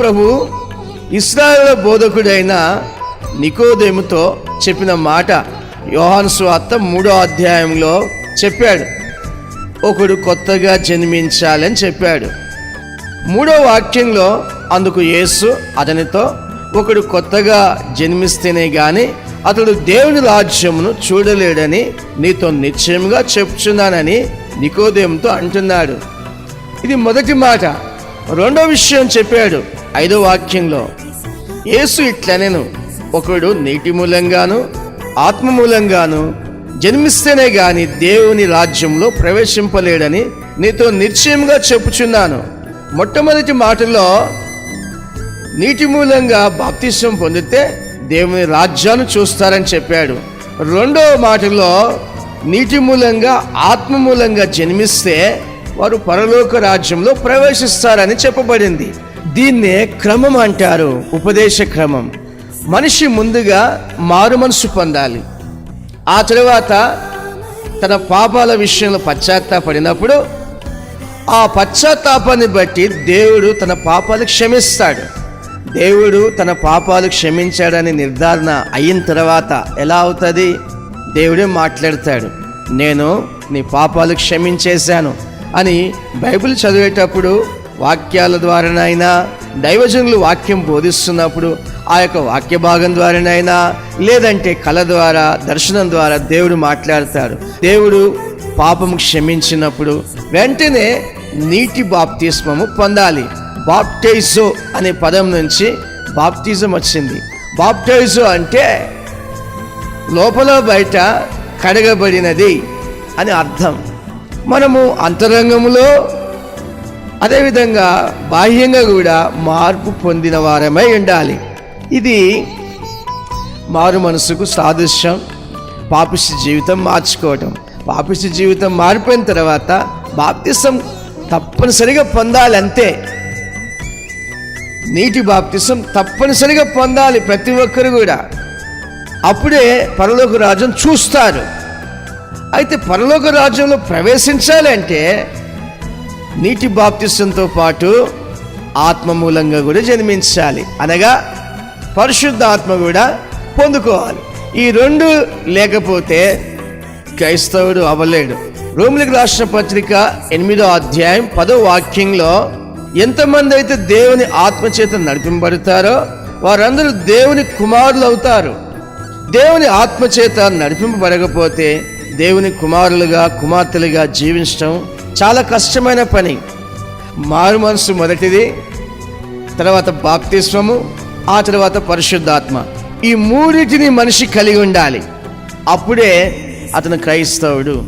ప్రభు Israel బోధకుడైన నికోదేముతో చెప్పిన మాట యోహాను స్వార్త మూడో అధ్యాయంలో చెప్పాడు. ఒకడు కొత్తగా జన్మించాలని చెప్పాడు. మూడో వాక్యంలో అందుకు యేసు అతనితో ఒకడు కొత్తగా జన్మిస్తేనే గాని అతడు దేవుని రాజ్యమును చూడలేడని నీతో నిశ్చయముగా చెప్తున్నానని నికోదేముతో అంటున్నాడు. ఇది మొదటి మాట. రెండో విషయం చెప్పాడు ఐదో వాక్యంలో. యేసు ఇట్లనెను ఒకడు నీటి మూలంగాను ఆత్మ మూలంగాను జన్మిస్తేనే గాని దేవుని రాజ్యంలో ప్రవేశింపలేడని నీతో నిశ్చయంగా చెప్పుచున్నాను. మొట్టమొదటి మాటలో నీటి మూలంగా బాప్తిష్టం పొందితే దేవుని రాజ్యాన్ని చూస్తారని చెప్పాడు. రెండవ మాటలో నీటి మూలంగా ఆత్మ మూలంగా జన్మిస్తే వారు పరలోక రాజ్యంలో ప్రవేశిస్తారని చెప్పబడింది. దీన్నే క్రమం అంటారు ఉపదేశ క్రమం. మనిషి ముందుగా మారు మనసు పొందాలి. ఆ తరువాత తన పాపాల విషయంలో పశ్చాత్తాపడినప్పుడు ఆ పశ్చాత్తాపాన్ని బట్టి దేవుడు తన పాపాలు క్షమిస్తాడు. దేవుడు తన పాపాలు క్షమించాడని నిర్ధారణ అయిన తర్వాత ఎలా అవుతుంది? దేవుడే మాట్లాడతాడు నేను నీ పాపాలు క్షమించేశాను. అని బైబిల్ చదివేటప్పుడు వాక్యాల ద్వారానైనా దైవజనులు వాక్యం బోధిస్తున్నప్పుడు ఆ యొక్క వాక్య భాగం ద్వారానైనా లేదంటే కళ ద్వారా దర్శనం ద్వారా దేవుడు మాట్లాడతాడు. దేవుడు పాపం క్షమించినప్పుడు వెంటనే నీటి బాప్తిస్మము పొందాలి. బాప్టైజో అనే పదం నుంచి బాప్టిజం వచ్చింది. బాప్టైజో అంటే లోపల బయట కడగబడినది అని అర్థం. మనము అంతరంగంలో అదేవిధంగా బాహ్యంగా కూడా మార్పు పొందిన వారమై ఉండాలి. ఇది మారు మనసుకు సాదృశ్యం. పాపిష్టి జీవితం మార్చుకోవటం. పాపిష్టి జీవితం మారిపోయిన తర్వాత బాప్తిసం తప్పనిసరిగా పొందాలి అంతే. నీటి బాప్తిసం తప్పనిసరిగా పొందాలి ప్రతి ఒక్కరు కూడా. అప్పుడే పరలోక రాజ్యం చూస్తారు. అయితే పరలోక రాజ్యంలో ప్రవేశించాలి అంటే నీటి బాప్తిస్యంతో పాటు ఆత్మ మూలంగా కూడా జన్మించాలి. అనగా పరిశుద్ధ ఆత్మ కూడా పొందుకోవాలి. ఈ రెండు లేకపోతే క్రైస్తవుడు అవ్వలేడు. రోమిలికి రాష్ట్ర పత్రిక ఎనిమిదో అధ్యాయం పదో వాక్యంలో ఎంతమంది అయితే దేవుని ఆత్మచేత నడిపింపబడతారో వారందరూ దేవుని కుమారులు అవుతారు దేవుని ఆత్మచేత నడిపింపబడకపోతే దేవుని కుమారులుగా కుమార్తెలుగా జీవించడం చాలా కష్టమైన పని. మారు మనసు మొదటిది తర్వాత బాప్తిస్వము ఆ తర్వాత పరిశుద్ధాత్మ. ఈ మూడింటిని మనిషి కలిగి ఉండాలి. అప్పుడే అతను క్రైస్తవుడు.